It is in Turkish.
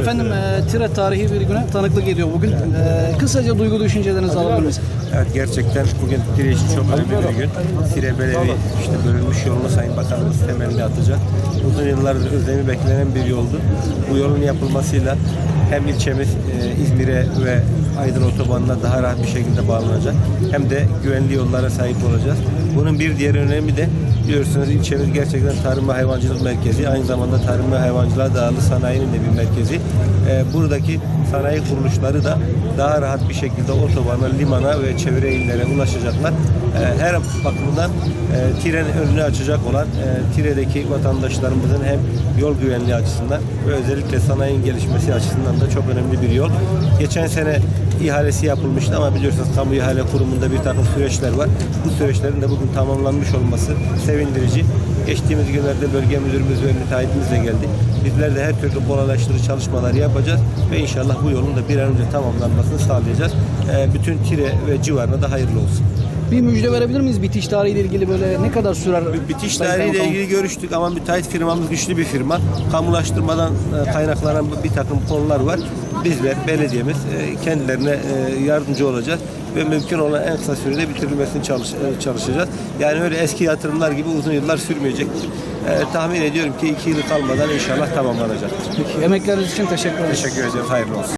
Efendim e, Tire tarihi bir güne tanıklık ediyor bugün. E, kısaca duygu düşüncelerinizi alabilir miyiz? Evet gerçekten bugün Tire için çok önemli bir gün. Tire Belevi işte bölünmüş yolunu Sayın Bakanımız temelini atacak. Uzun yıllardır özlemi beklenen bir yoldu. Bu yolun yapılmasıyla hem ilçemiz e, İzmir'e ve Aydın Otobanı'na daha rahat bir şekilde bağlanacak. Hem de güvenli yollara sahip olacağız. Bunun bir diğer önemi de biliyorsunuz ilçemiz gerçekten tarım ve hayvancılık merkezi. Aynı zamanda tarım ve hayvancılığa dayalı sanayinin de bir merkezi. E, buradaki sanayi kuruluşları da daha rahat bir şekilde otobana, limana ve çevre illere ulaşacaklar. E, her bakımdan e, Tire'nin önünü açacak olan e, Tire'deki vatandaşlarımızın hem yol güvenliği açısından ve özellikle sanayinin gelişmesi açısından da çok önemli bir yol. Geçen sene ihalesi yapılmıştı ama biliyorsunuz kamu ihale kurumunda bir takım süreçler var. Bu süreçlerin de bugün tamamlanmış olması sevindirici. Geçtiğimiz günlerde bölge müdürümüz ve müteahhitimizle geldik. Bizler de her türlü kolaylaştırıcı çalışmalar yapacağız ve inşallah bu yolun da bir an önce tamamlanmasını sağlayacağız. Ee, bütün Tire ve civarına da hayırlı olsun. Bir müjde verebilir miyiz bitiş tarihiyle ilgili böyle ne kadar sürer? Bitiş tarihiyle ilgili görüştük ama müteahhit firmamız güçlü bir firma. Kamulaştırmadan e, kaynaklanan bir takım konular var. Bizler, belediyemiz e, kendilerine e, yardımcı olacağız ve mümkün olan en kısa sürede bitirilmesini çalış- çalışacağız. Yani öyle eski yatırımlar gibi uzun yıllar sürmeyecektir. E, tahmin ediyorum ki iki yılı kalmadan inşallah tamamlanacaktır. Peki, emekleriniz için teşekkür ederim. Teşekkür ederim. Hayırlı olsun.